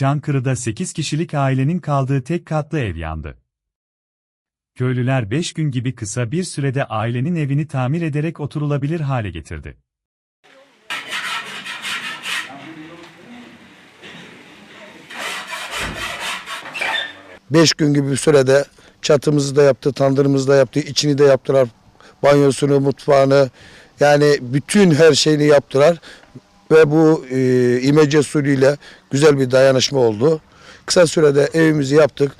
Çankırı'da 8 kişilik ailenin kaldığı tek katlı ev yandı. Köylüler 5 gün gibi kısa bir sürede ailenin evini tamir ederek oturulabilir hale getirdi. Beş gün gibi bir sürede çatımızı da yaptı, tandırımızı da yaptı, içini de yaptılar. Banyosunu, mutfağını yani bütün her şeyini yaptılar. Ve bu e, imece usulüyle güzel bir dayanışma oldu. Kısa sürede evimizi yaptık.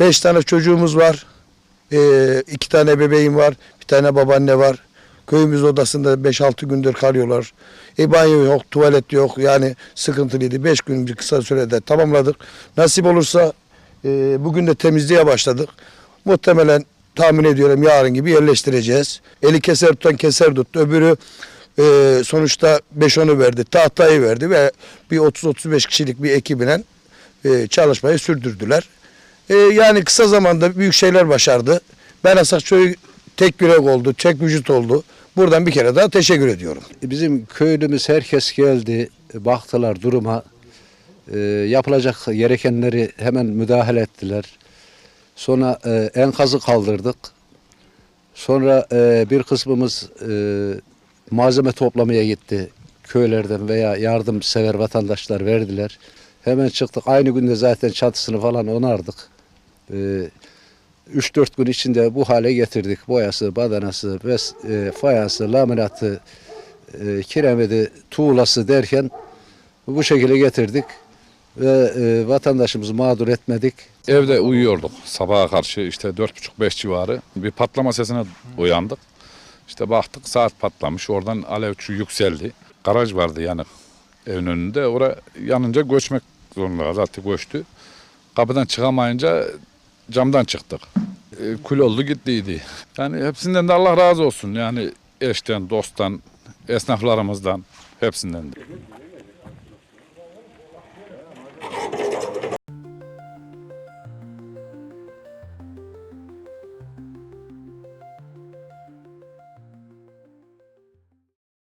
Beş tane çocuğumuz var. E, iki tane bebeğim var. Bir tane babaanne var. Köyümüz odasında 5-6 gündür kalıyorlar. E banyo yok, tuvalet yok. Yani sıkıntılıydı. 5 gün bir kısa sürede tamamladık. Nasip olursa e, bugün de temizliğe başladık. Muhtemelen tahmin ediyorum yarın gibi yerleştireceğiz. Eli keser tutan keser tuttu. Öbürü e, sonuçta 5-10'u verdi. Tahtayı verdi ve bir 30-35 kişilik bir ekibiyle e, çalışmayı sürdürdüler. E, yani kısa zamanda büyük şeyler başardı. Ben Asakçoy tek yürek oldu, tek vücut oldu. Buradan bir kere daha teşekkür ediyorum. Bizim köylümüz herkes geldi, baktılar duruma. Ee, yapılacak gerekenleri hemen müdahale ettiler. Sonra e, enkazı kaldırdık. Sonra e, bir kısmımız e, malzeme toplamaya gitti. Köylerden veya yardımsever vatandaşlar verdiler. Hemen çıktık. Aynı günde zaten çatısını falan onardık. Ee, 3-4 gün içinde bu hale getirdik. Boyası, badanası, ves, e, fayansı, laminatı, e, kiremidi, tuğlası derken bu şekilde getirdik. Ve e, vatandaşımızı mağdur etmedik. Evde uyuyorduk sabaha karşı işte dört buçuk beş civarı bir patlama sesine uyandık. İşte baktık saat patlamış oradan alev çu- yükseldi. Garaj vardı yani evin önünde oraya yanınca göçmek zorunda zaten göçtü. Kapıdan çıkamayınca camdan çıktık. E, kül oldu gittiydi. Yani hepsinden de Allah razı olsun yani eşten dosttan esnaflarımızdan hepsinden de.